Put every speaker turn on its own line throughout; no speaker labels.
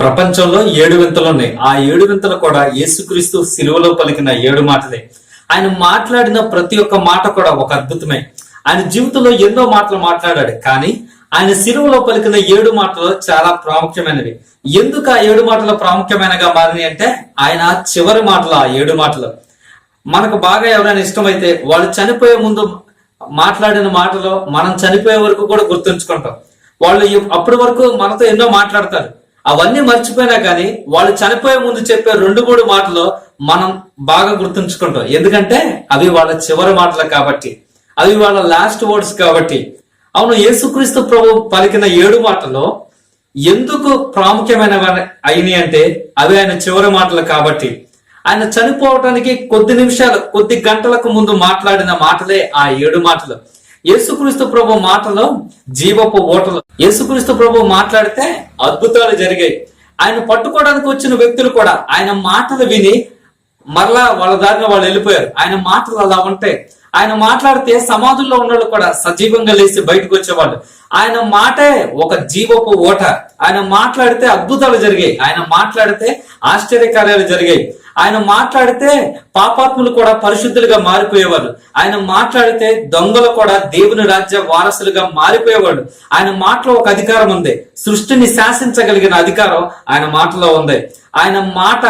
ప్రపంచంలో ఏడు వింతలు ఉన్నాయి ఆ ఏడు వింతలు కూడా యేసుక్రీస్తు సిలువలో పలికిన ఏడు మాటలే. ఆయన మాట్లాడిన ప్రతి ఒక్క మాట కూడా ఒక అద్భుతమే. ఆయన జీవితంలో ఎన్నో మాటలు మాట్లాడాడు కానీ ఆయన సిలువలో పలికిన ఏడు మాటలు చాలా ప్రాముఖ్యమైనవి. ఎందుకు ఆ ఏడు మాటలు ప్రాముఖ్యమైనగా మారినాయి అంటే ఆయన చివరి మాటలు ఆ ఏడు మాటలు. మనకు బాగా ఎవరైనా ఇష్టమైతే వాళ్ళు చనిపోయే ముందు మాట్లాడిన మాటలు మనం చనిపోయే వరకు కూడా గుర్తుంచుకుంటాం. వాళ్ళు అప్పటి వరకు మనతో ఎన్నో మాట్లాడతారు. అవన్నీ మర్చిపోయినా కానీ వాళ్ళు చనిపోయే ముందు చెప్పే రెండు మూడు మాటలు మనం బాగా గుర్తుంచుకుంటాం. ఎందుకంటే అవి వాళ్ళ చివరి మాటలు కాబట్టి అవి వాళ్ళ లాస్ట్ వర్డ్స్ కాబట్టి. అవును యేసుక్రీస్తు ప్రభు పలికిన ఏడు మాటలు ఎందుకు ప్రాముఖ్యమైన అయినాయి అంటే అవి ఆయన చివరి మాటలు కాబట్టి. ఆయన చనిపోవటానికి కొద్ది నిమిషాలు కొద్ది గంటలకు ముందు మాట్లాడిన మాటలే ఆ ఏడు మాటలు. యేసుక్రీస్తు ప్రభు మాటలు జీవపు ఓటలు. యేసుక్రీస్తు ప్రభు మాట్లాడితే అద్భుతాలు జరిగాయి. ఆయన పట్టుకోవడానికి వచ్చిన వ్యక్తులు కూడా ఆయన మాటలు విని మరలా వాళ్ళ దారిన వాళ్ళు వెళ్ళిపోయారు. ఆయన మాటలు అలా ఉంటాయి ఆయన మాట్లాడితే సమాధుల్లో ఉన్నవాళ్ళు కూడా సజీవంగా లేచి బయటకు వచ్చేవాళ్ళు. ఆయన మాటే ఒక జీవపు ఓట. ఆయన మాట్లాడితే అద్భుతాలు జరిగాయి. ఆయన మాట్లాడితే ఆశ్చర్యకార్యాలు జరిగాయి. ఆయన మాట్లాడితే పాపాత్ములు కూడా పరిశుద్ధులుగా మారిపోయేవారు ఆయన మాట్లాడితే దొంగలు కూడా దేవుని రాజ్య వారసులుగా మారిపోయేవాడు ఆయన మాటలో ఒక అధికారం ఉంది. సృష్టిని శాసించగలిగిన అధికారం ఆయన మాటలో ఉంది. ఆయన మాట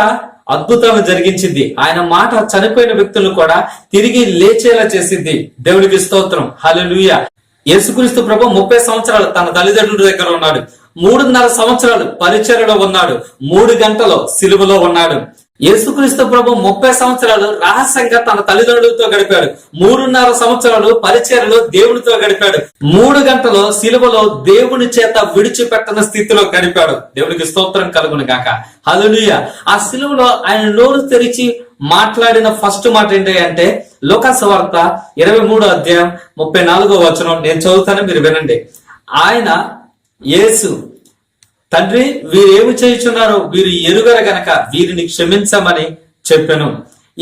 అద్భుతాలను జరిగించింది. ఆయన మాట చనిపోయిన వ్యక్తులను కూడా తిరిగి లేచేలా చేసింది. దేవుడికి స్తోత్రం. హలలుయ యేసుక్రీస్తు ప్రభు ముప్పై సంవత్సరాలు తన తల్లిదండ్రుల దగ్గర ఉన్నాడు. మూడున్నర సంవత్సరాలు పరిచర్లో ఉన్నాడు. మూడు గంటలు సిలువలో ఉన్నాడు. యేసుక్రీస్తు ప్రభు ముప్పై సంవత్సరాలు రహస్యంగా తన తల్లిదండ్రులతో గడిపాడు. మూడున్నర సంవత్సరాలు పరిచర్యలో దేవునితో గడిపాడు. మూడు గంటలు సిలువలో దేవుని చేత విడిచిపెట్టని స్థితిలో గడిపాడు. దేవునికి స్తోత్రం కలుగును గాక. హలునియ ఆ సిలువలో ఆయన నోరు తెరిచి మాట్లాడిన ఫస్ట్ మాట ఏంటి అంటే లోకాసు వార్త ఇరవై మూడో అధ్యాయం ముప్పై నాలుగో వచనం నేను చదువుతాను మీరు వినండి. ఆయన యేసు తండ్రి వీరు ఏమి చేయుచున్నారో వీరు ఎరుగర గనక వీరిని క్షమించమని చెప్పాను.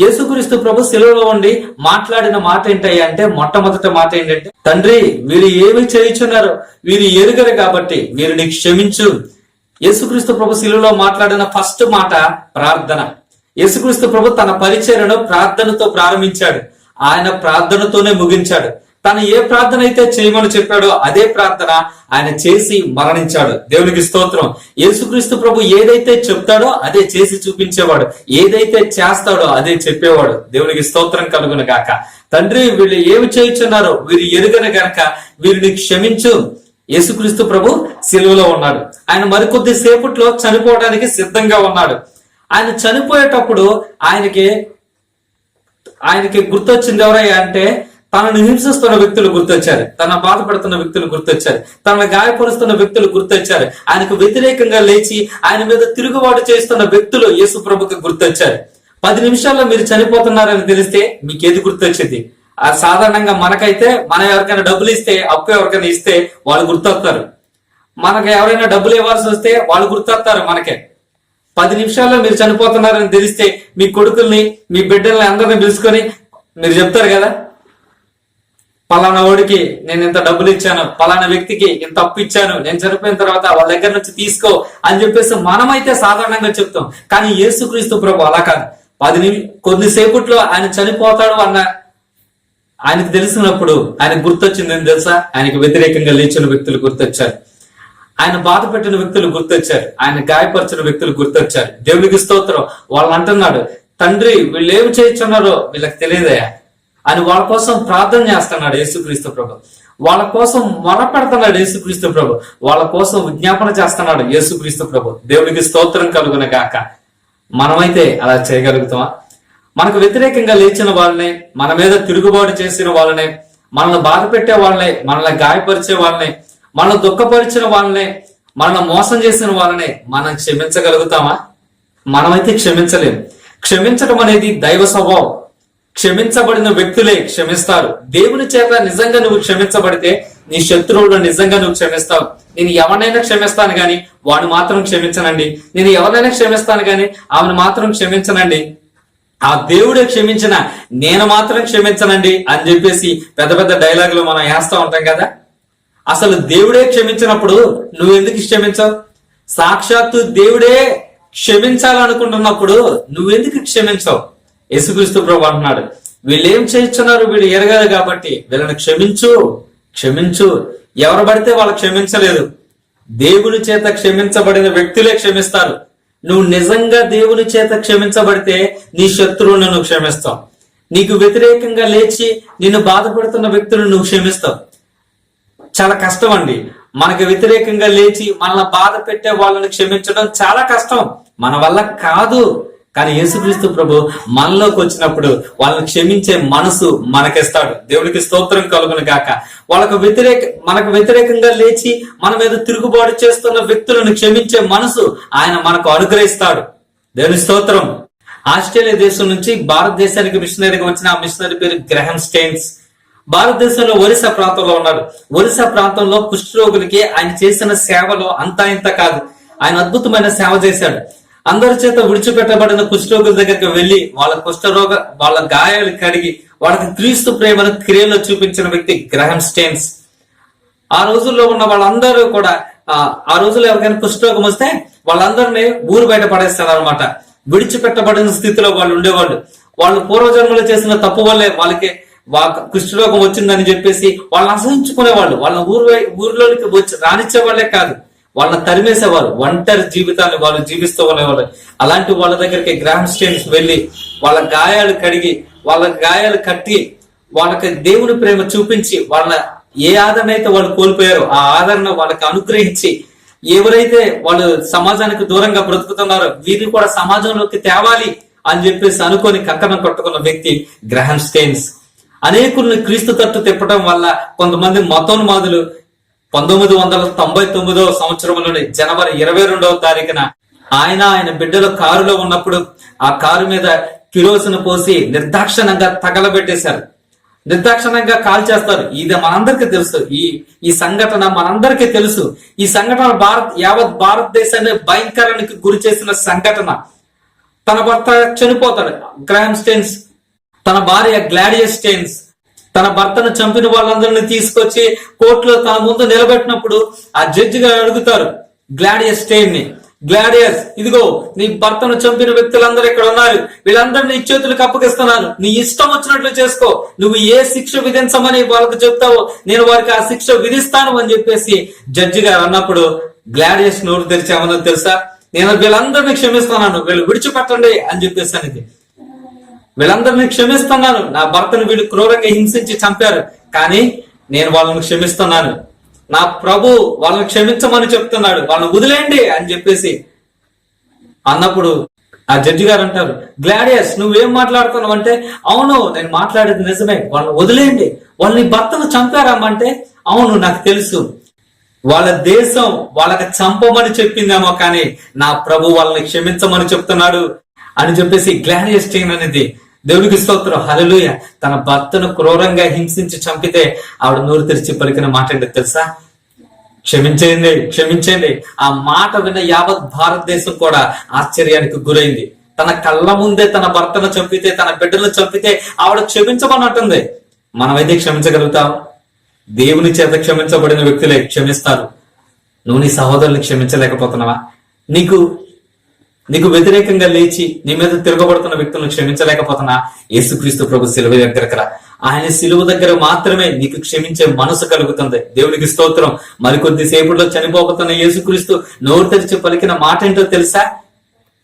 యేసుక్రీస్తు ప్రభు శిలువలో ఉండి మాట్లాడిన మాట ఏంటయ్యా అంటే మొట్టమొదటి మాట ఏంటంటే తండ్రి వీరు ఏమి చేయుచున్నారు వీరు ఎరుగరు కాబట్టి వీరిని క్షమించు. యేసుక్రీస్తు ప్రభు శిలువలో మాట్లాడిన ఫస్ట్ మాట ప్రార్థన. యేసుక్రీస్తు ప్రభు తన పరిచయను ప్రార్థనతో ప్రారంభించాడు. ఆయన ప్రార్థనతోనే ముగించాడు. తను ఏ ప్రార్థన అయితే చేయమని చెప్పాడో అదే ప్రార్థన ఆయన చేసి మరణించాడు. దేవునికి స్తోత్రం. యేసుక్రీస్తు ప్రభు ఏదైతే చెప్తాడో అదే చేసి చూపించేవాడు. ఏదైతే చేస్తాడో అదే చెప్పేవాడు. దేవునికి స్తోత్రం కలుగును గాక. తండ్రి వీళ్ళు ఏమి చేయుచున్నారో వీరు ఎరుగన గనక వీరిని క్షమించు. యేసుక్రీస్తు ప్రభు సిలువలో ఉన్నాడు. ఆయన మరికొద్ది సేపట్లో చనిపోవడానికి సిద్ధంగా ఉన్నాడు. ఆయన చనిపోయేటప్పుడు ఆయనకి ఆయనకి గుర్తొచ్చింది ఎవరయ్యా అంటే తనను హింసిస్తున్న వ్యక్తులు గుర్తొచ్చారు. తన బాధపడుతున్న వ్యక్తులు గుర్తొచ్చారు. తనను గాయపరుస్తున్న వ్యక్తులు గుర్తొచ్చారు. ఆయనకు వ్యతిరేకంగా లేచి ఆయన మీద తిరుగుబాటు చేస్తున్న వ్యక్తులు యేసు ప్రభుకి గుర్తొచ్చారు. పది నిమిషాల్లో మీరు చనిపోతున్నారని తెలిస్తే మీకు ఏది గుర్తొచ్చింది? ఆ సాధారణంగా మనకైతే మనం ఎవరికైనా డబ్బులు ఇస్తే అప్పు ఎవరికైనా ఇస్తే వాళ్ళు గుర్తొస్తారు. మనకు ఎవరైనా డబ్బులు ఇవ్వాల్సి వస్తే వాళ్ళు గుర్తొస్తారు మనకే. పది నిమిషాల్లో మీరు చనిపోతున్నారని తెలిస్తే మీ కొడుకుల్ని మీ బిడ్డల్ని అందరిని పిలుచుకొని మీరు చెప్తారు కదా? పలానా ఓడికి నేను ఇంత డబ్బులు ఇచ్చాను పలానా వ్యక్తికి ఇంత అప్పు ఇచ్చాను నేను చనిపోయిన తర్వాత వాళ్ళ దగ్గర నుంచి తీసుకో అని చెప్పేసి మనమైతే సాధారణంగా చెప్తాం. కానీ యేసుక్రీస్తు ప్రభు అలా కాదు. పది నిమి కొద్దిసేపట్లో ఆయన చనిపోతాడు అన్న ఆయనకు తెలిసినప్పుడు ఆయనకు గుర్తొచ్చింది ఏం తెలుసా? ఆయనకు వ్యతిరేకంగా లేచిన వ్యక్తులు గుర్తొచ్చారు. ఆయన బాధ పెట్టిన వ్యక్తులు గుర్తొచ్చారు. ఆయన గాయపరిచిన వ్యక్తులు గుర్తొచ్చారు. దేవునికి స్తోత్రం. వాళ్ళు అంటున్నాడు తండ్రి వీళ్ళు ఏమి చేయించున్నారో వీళ్ళకి తెలియదయా అని వాళ్ళ కోసం ప్రార్థన చేస్తున్నాడు యేసుక్రీస్తు ప్రభు. వాళ్ళ కోసం మొరపెడుతున్నాడు యేసుక్రీస్తు ప్రభు. వాళ్ళ కోసం విజ్ఞాపన చేస్తున్నాడు యేసుక్రీస్తు ప్రభు. దేవుడికి స్తోత్రం కలుగున గాక. మనమైతే అలా చేయగలుగుతామా? మనకు వ్యతిరేకంగా లేచిన వాళ్ళని మన మీద తిరుగుబాటు చేసిన వాళ్ళని మనల్ని బాధ పెట్టే వాళ్ళని మనల్ని గాయపరిచే వాళ్ళని మనల్ని దుఃఖపరిచిన వాళ్ళని మనల్ని మోసం చేసిన వాళ్ళని మనం క్షమించగలుగుతామా? మనమైతే క్షమించలేం. క్షమించడం అనేది దైవ స్వభావం. క్షమించబడిన వ్యక్తులే క్షమిస్తారు. దేవుని చేత నిజంగా నువ్వు క్షమించబడితే నీ శత్రువులను నిజంగా నువ్వు క్షమిస్తావు. నేను ఎవరినైనా క్షమిస్తాను గాని వాడు మాత్రం క్షమించనండి. నేను ఎవరినైనా క్షమిస్తాను గాని ఆమెను మాత్రం క్షమించనండి. ఆ దేవుడే క్షమించిన నేను మాత్రం క్షమించనండి అని చెప్పేసి పెద్ద పెద్ద డైలాగులు మనం వేస్తా ఉంటాం కదా? అసలు దేవుడే క్షమించినప్పుడు నువ్వు ఎందుకు క్షమించవు? సాక్షాత్తు దేవుడే క్షమించాలనుకుంటున్నప్పుడు నువ్వెందుకు క్షమించవు? యేసుక్రీస్తు ప్రభు అంటున్నాడు వీళ్ళు ఏం చేస్తున్నారు? వీడు ఎరగాలి కాబట్టి వీళ్ళని క్షమించు క్షమించు. ఎవరు పడితే వాళ్ళు క్షమించలేదు. దేవుని చేత క్షమించబడిన వ్యక్తులే క్షమిస్తారు. నువ్వు నిజంగా దేవుని చేత క్షమించబడితే నీ శత్రువులను నువ్వు క్షమిస్తావు. నీకు వ్యతిరేకంగా లేచి నిన్ను బాధపడుతున్న వ్యక్తులను నువ్వు క్షమిస్తావు. చాలా కష్టం అండి. మనకు వ్యతిరేకంగా లేచి మనల్ని బాధ పెట్టే వాళ్ళని క్షమించడం చాలా కష్టం. మన వల్ల కాదు. కానీ యేసుక్రీస్తు ప్రభు మనలోకి వచ్చినప్పుడు వాళ్ళని క్షమించే మనసు మనకిస్తాడు. దేవుడికి స్తోత్రం కలుగును గాక. వాళ్ళకు వ్యతిరేక మనకు వ్యతిరేకంగా లేచి మన మీద తిరుగుబాటు చేస్తున్న వ్యక్తులను క్షమించే మనసు ఆయన మనకు అనుగ్రహిస్తాడు. దేవుని స్తోత్రం. ఆస్ట్రేలియా దేశం నుంచి భారతదేశానికి మిషనరీగా వచ్చిన ఆ మిషనరీ పేరు గ్రహం స్టెయిన్స్. భారతదేశంలో ఒరిస్సా ప్రాంతంలో ఉన్నాడు ఒరిస్సా ప్రాంతంలో కుష్ఠరోగులకి ఆయన చేసిన సేవలో అంతా ఇంత కాదు. ఆయన అద్భుతమైన సేవ చేశాడు. అందరి చేత విడిచిపెట్టబడిన కుష్ఠరోగుల దగ్గరికి వెళ్ళి వాళ్ళ కుష్ఠరోగ వాళ్ళ గాయాలు కడిగి వాళ్ళకి క్రీస్తు ప్రేమను క్రియలో చూపించిన వ్యక్తి గ్రహం స్టెయిన్స్ ఆ రోజుల్లో ఉన్న వాళ్ళందరూ కూడా ఆ రోజుల్లో ఎవరికైనా కుష్ఠరోగం వస్తే వాళ్ళందరినీ ఊరు బయట పడేస్తారు అనమాట విడిచిపెట్టబడిన స్థితిలో వాళ్ళు ఉండేవాళ్ళు. వాళ్ళు పూర్వజన్మలో చేసిన తప్పు వల్లే వాళ్ళకి వా- కుష్ఠరోగం వచ్చిందని చెప్పేసి వాళ్ళని అసహించుకునేవాళ్ళు. వాళ్ళ ఊరు ఊర్లోకి వచ్చి రానిచ్చే వాళ్ళే కాదు. వాళ్ళని తరిమేసేవారు ఒంటరి జీవితాన్ని వాళ్ళు జీవిస్తూ ఉండేవాళ్ళు అలాంటి వాళ్ళ దగ్గరికి గ్రామ్ స్టేన్స్ వెళ్ళి వాళ్ళ గాయాలు కడిగి వాళ్ళ గాయాలు కట్టి వాళ్ళకి దేవుని ప్రేమ చూపించి వాళ్ళ ఏ ఆదరణ అయితే వాళ్ళు కోల్పోయారో ఆ ఆదరణ వాళ్ళకి అనుగ్రహించి ఎవరైతే వాళ్ళు సమాజానికి దూరంగా బ్రతుకుతున్నారో వీరిని కూడా సమాజంలోకి తేవాలి అని చెప్పేసి అనుకొని కక్కన కొట్టుకున్న వ్యక్తి గ్రహం స్టేన్స్ అనేకుల్ని క్రీస్తు తట్టు తిప్పడం వల్ల కొంతమంది మతోన్మాదులు పంతొమ్మిది వందల తొంభై తొమ్మిదవ సంవత్సరంలోని జనవరి ఇరవై రెండవ తారీఖున ఆయన ఆయన బిడ్డలు కారులో ఉన్నప్పుడు ఆ కారు మీద కిరోసిన్ పోసి నిర్దాక్షణంగా తగలబెట్టేశారు. నిర్దాక్షణంగా కాల్ చేస్తారు. ఇది మనందరికీ తెలుసు. ఈ ఈ సంఘటన మనందరికీ తెలుసు. ఈ సంఘటన భారత్ యావత్ భారతదేశాన్ని భయంకరానికి గురి చేసిన సంఘటన. తన భర్త చనిపోతాడు. Graham Staines. తన భార్య గ్లాడియస్ స్టెయిన్స్. తన భర్తను చంపిన వాళ్ళందరినీ తీసుకొచ్చి కోర్టులో తన ముందు నిలబెట్టినప్పుడు ఆ జడ్జి గారు అడుగుతారు గ్లాడియస్ స్టేన్ని గ్లాడియస్ ఇదిగో నీ భర్తను చంపిన వ్యక్తులందరూ ఇక్కడ ఉన్నారు. వీళ్ళందరినీ నీ చేతులకు అప్పగిస్తున్నాను. నీ ఇష్టం వచ్చినట్లు చేసుకో. నువ్వు ఏ శిక్ష విధించమని వాళ్ళకి చెప్తావో నేను వారికి ఆ శిక్ష విధిస్తాను అని చెప్పేసి జడ్జి గారు అన్నప్పుడు గ్లాడియస్ నోరు తెరిచామని తెలుసా? నేను వీళ్ళందరినీ క్షమిస్తున్నాను. వీళ్ళు విడిచిపెట్టండి అని చెప్పేసి అనేది వీళ్ళందరినీ క్షమిస్తున్నాను. నా భర్తను వీళ్ళు క్రూరంగా హింసించి చంపారు. కానీ నేను వాళ్ళని క్షమిస్తున్నాను. నా ప్రభు వాళ్ళని క్షమించమని చెప్తున్నాడు. వాళ్ళని వదిలేయండి అని చెప్పేసి అన్నప్పుడు ఆ జడ్జి గారు అంటారు గ్లాడియస్ నువ్వేం మాట్లాడుతున్నావు అంటే అవును నేను మాట్లాడేది నిజమే. వాళ్ళని వదిలేయండి. వాళ్ళని భర్తను చంపారమ్మంటే అవును నాకు తెలుసు. వాళ్ళ దేశం వాళ్ళకి చంపమని చెప్పిందేమో కానీ నా ప్రభు వాళ్ళని క్షమించమని చెప్తున్నాడు అని చెప్పేసి గ్లాడియస్ అనేది అనేది దేవుడికి స్తోత్రం. హలలుయ తన భర్తను క్రూరంగా హింసించి చంపితే ఆవిడ నోరు తెరిచి పలికిన మాట ఏంటో తెలుసా? క్షమించండి క్షమించండి. ఆ మాట విన్న యావత్ భారతదేశం కూడా ఆశ్చర్యానికి గురైంది. తన కళ్ళ ముందే తన భర్తను చంపితే తన బిడ్డను చంపితే ఆవిడ క్షమించమన్నట్టుంది. మనమైతే క్షమించగలుగుతాం. దేవుని చేత క్షమించబడిన వ్యక్తులే క్షమిస్తారు. నువ్వు నీ సహోదరుని క్షమించలేకపోతున్నావా? నీకు నీకు వ్యతిరేకంగా లేచి నీ మీద తిరగబడుతున్న వ్యక్తులను క్షమించలేకపోతున్నా యేసుక్రీస్తు ప్రభు శిలువ దగ్గర ఆయన శిలువ దగ్గర మాత్రమే నీకు క్షమించే మనసు కలుగుతుంది. దేవునికి స్తోత్రం. మరికొద్ది సేపట్లో చనిపోతున్న యేసుక్రీస్తు నోరు తెరిచి పలికిన మాట ఏంటో తెలుసా?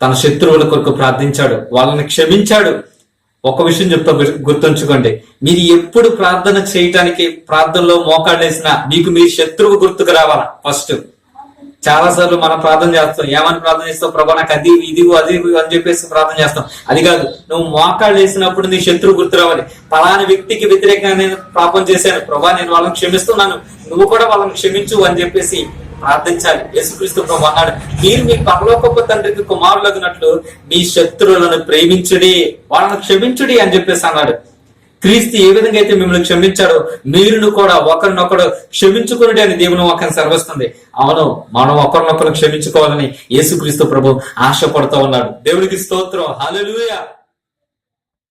తన శత్రువుల కొరకు ప్రార్థించాడు. వాళ్ళని క్షమించాడు. ఒక విషయం చెప్తా గుర్తుంచుకోండి. మీరు ఎప్పుడు ప్రార్థన చేయటానికి ప్రార్థనలో మోకాడేసినా మీకు మీ శత్రువు గుర్తుకు రావాలా? ఫస్ట్. చాలా సార్లు మనం ప్రార్థన చేస్తాం. ఏమని ప్రార్థన చేస్తాం? ప్రభా నాకు అది ఇది అది అని చెప్పేసి ప్రార్థన చేస్తాం. అది కాదు నువ్వు మోకాళ్ళు వేసినప్పుడు నీ శత్రువు గుర్తురావాలి. పలాని వ్యక్తికి వ్యతిరేకంగా నేను పాపం చేశాను. ప్రభా నేను వాళ్ళని క్షమిస్తున్నాను. నువ్వు కూడా వాళ్ళని క్షమించు అని చెప్పేసి ప్రార్థించాలి. యేసుక్రీస్తు ప్రభు అన్నాడు. మీరు మీ పరలోకపు తండ్రికి కుమారులగినట్లు మీ శత్రువులను ప్రేమించుడి వాళ్ళని క్షమించుడి అని చెప్పేసి అన్నాడు. క్రీస్తు ఏ విధంగా అయితే మిమ్మల్ని క్షమించాడో మీరును కూడా ఒకరినొకడు క్షమించుకుని అని దేవుని వాక్యం సర్వస్తుంది అవును మనం ఒకరినొకరు క్షమించుకోవాలని యేసుక్రీస్తు ప్రభు ఆశపడుతూ ఉన్నాడు. దేవుడికి స్తోత్రం. హల్లెలూయా.